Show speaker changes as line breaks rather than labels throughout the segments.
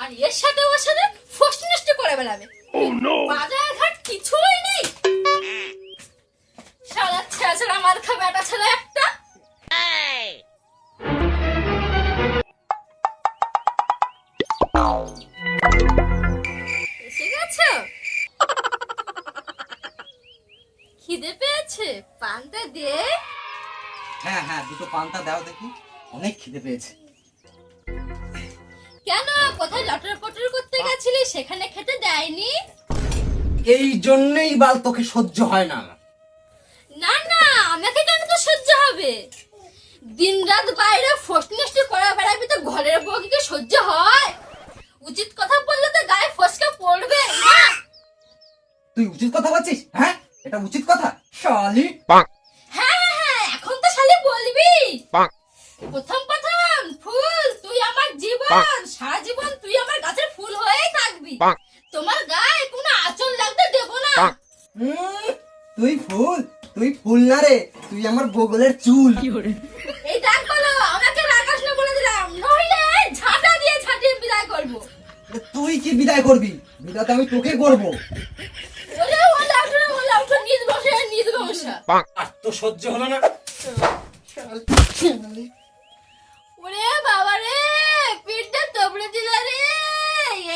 আর এর সাথে ওর সাথে ফষ্ট নষ্ট করে বেড়াবে। বাজার ঘাট কিছুই নেই। সারা ছেঁচড়া মার খাবে একটা ছেলে একটা। এসে গেছো? খিদে পেয়েছে? পান্তা দে।
হ্যাঁ হ্যাঁ দুটো পান্তা দাও দেখি। অনেক খিদে পেয়েছে।
কেন? কোথায় লটর পটর করতে গেছিলি? সেখানে খেতে দেয়নি?
এই জন্যই বাল তোকে সহ্য হয় না।
না না আমাকে কেন তো সহ্য হবে? দিন রাত বাইরে ফষ্ট নষ্ট করা বেড়াবি তো ঘরের বউকে সহ্য হয়। উচিত কথা বললে তো গায়ে ফসকা পড়বে।
তুই উচিত কথা বলছিস হ্যাঁ? এটা উচিত কথা। শালি।
হ্যাঁ হ্যাঁ হ্যাঁ এখন তো শালি বলবি। প্রথম প্রথম ফুল তুই আমার জীবন সারা জীবন তুই আমার গাছের ফুল হয়েই থাকবি তোমার গায়ে কোনো আঁচল লাগতে দেবো না
উম, তুই ফুল তুই ফুল না রে তুই আমার বগলের চুল।
এই ডাক বলো আমাকে রাখাস না বলে দিলাম নইলে ঝাঁটা দিয়ে ছাটিয়ে বিদায় করব।
তুই কি বিদায় করবি? বিদায় তো আমি তোকে করব।
ওরে ওলা উঠো ওলা উঠো নিজ বসে নিজ বসা।
আর তো সহ্য হলো না
ওরে বাবা রে পিঠটা তবড়ে দিল রে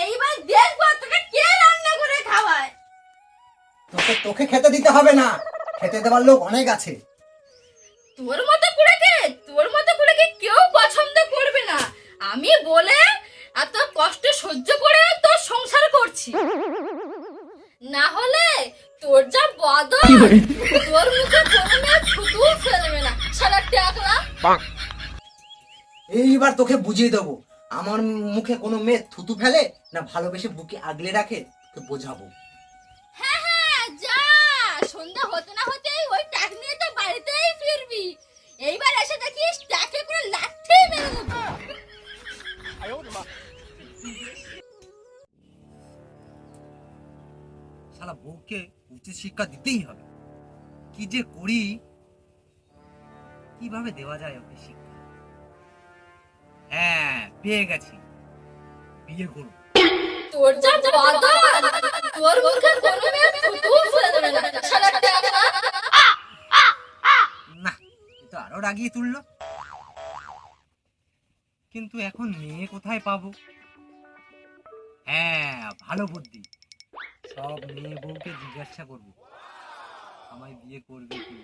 এইবার দেখব তোকে কে রান্না করে খাওয়ায়
তোকে তোকে খেতে দিতে হবে না। খেতে দেওয়ার লোক অনেক আছে।
তোর মতো কুড়েকে তোর মতো কুড়েকে কেউ পছন্দ করবে না। আমি বলে এত কষ্ট সহ্য করে তোর সংসার করছি। না হলে তোর যা বদল তোর মুখে কোনো থুতু ফেলবে না। সারা টাকলা
এইবার তোকে বুঝিয়ে দেবো। আমার মুখে কোনো মেয়ে থুতু ফেলে না ভালোবেসে বুকে আগলে রাখে তোকে বোঝাবো। শালা বউকে উচিত শিক্ষা দিতেই হবে। কি যে করি কীভাবে দেওয়া যায় ওকে শিক্ষা? হ্যাঁ পেয়ে গেছি। বিয়ে করব
তোর যা বদল তোর মুখে কোনো মেয়ে থুতু ফেলবে না টাকলা
না তো আরও রাগিয়ে তুললো। কিন্তু এখন মেয়ে কোথায় পাবো? হ্যাঁ ভালো বুদ্ধি। সব মেয়ে বউকে জিজ্ঞাসা করব। আমায় বিয়ে করবে কি?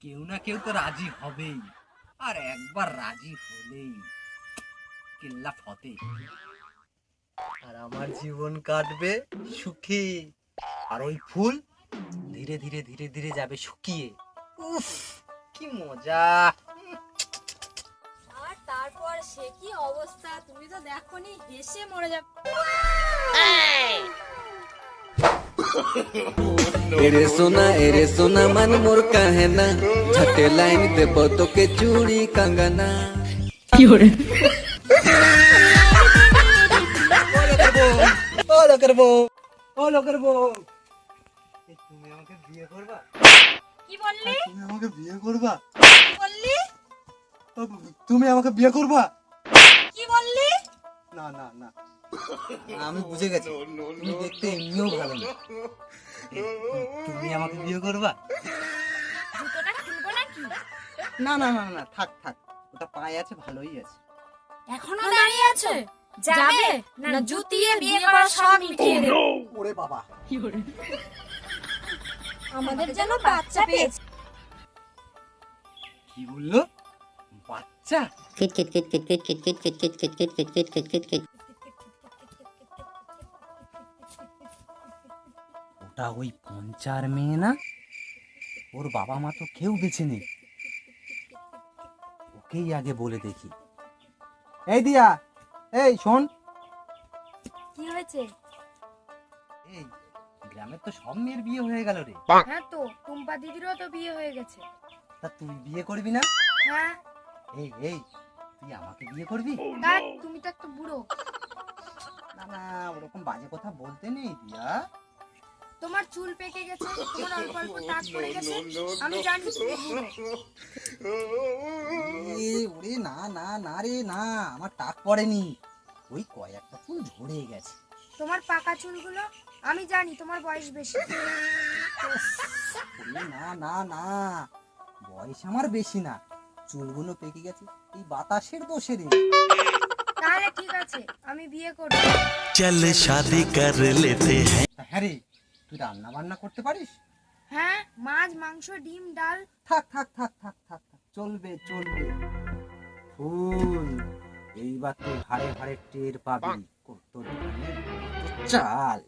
কেউ না কেউ তো রাজি হবেই। আর একবার রাজি হলেই কেল্লা ফতে। আর আমার জীবন কাটবে সুখে। আর ওই ফুল ধীরে ধীরে ধীরে ধীরে যাবে শুকিয়ে। উফ কি মজা।
আর তারপর সে কি অবস্থা? তুমি তো দেখোনি হেসে মরে যাবে।
এরে সোনা এরে সোনা মান মোর কাহে না। ঝটে লাইন দেব তোকে চুড়ি কাঙ্গানা।
ও লোকের বউ ও লোকের বউ এই তুমি আমাকে বিয়ে করবা?
কি বললি?
তুমি আমাকে বিয়ে করবা?
বললি?
তুমি আমাকে বিয়ে করবা?
কি বললি?
না না না। আমি বুঝে গেছি তুমি দেখতে এমনিও ভালো না তুমি আমাকে বিয়ে করবা না না না না থাক থাক ওটা পায়ে আছে ভালোই আছে
এখনও দাঁড়িয়ে আছে যাবে না জুতিয়ে বিয়ে করা সব মিটিয়ে দেবে
ওরে বাবা
আমাদের যেন বাচ্চা পেয়েছে
কি বলল বাচ্চা
Kit kit kit kit kit kit kit kit kit kit kit kit kit kit
ওটা ওই পঞ্চার মেয়ে না? ওর বাবা মা তো কেউ বেঁচে নেই। ওকেই আগে বলে দেখি। এই দিয়া এই শোন।
কি হয়েছে?
এই গ্রামের তো সব মেয়ের বিয়ে হয়ে গেল রে।
হ্যাঁ তো টুম্পা দিদিরও তো বিয়ে হয়ে গেছে।
তা তুই বিয়ে করবি না?
হ্যাঁ।
এই এই তুই আমাকে বিয়ে করবি?
তুমি তো একটু বুড়ো।
না না ওরকম বাজে কথা বলতে নেই দিয়া।
তোমার চুল পেকে গেছে তোমার অল্প অল্প দাগ পড়ে গেছে আমি জানি
ওরে না না না রে না আমার টাক পড়েনি। ওই কয়েকটা চুল ঝরে গেছে।
তোমার পাকা চুলগুলো আমি জানি তোমার বয়স বেশি।
না না না বয়স আমার বেশি না। চুলগুলো পেকে গেছে এই বাতাসের দোষে রে।
তাহলে ঠিক আছে আমি বিয়ে করব।
চল শাদি কর
লেতে হ্যাঁ রে তুই রান্না বান্না করতে পারিস?
হ্যাঁ মাছ মাংস ডিম ডাল।
থাক থাক থাক থাক থাক থাক। চলবে চলবে। ফুল এইবার তুই হাড়ে হাড়ে টের পাবি। কত চাল।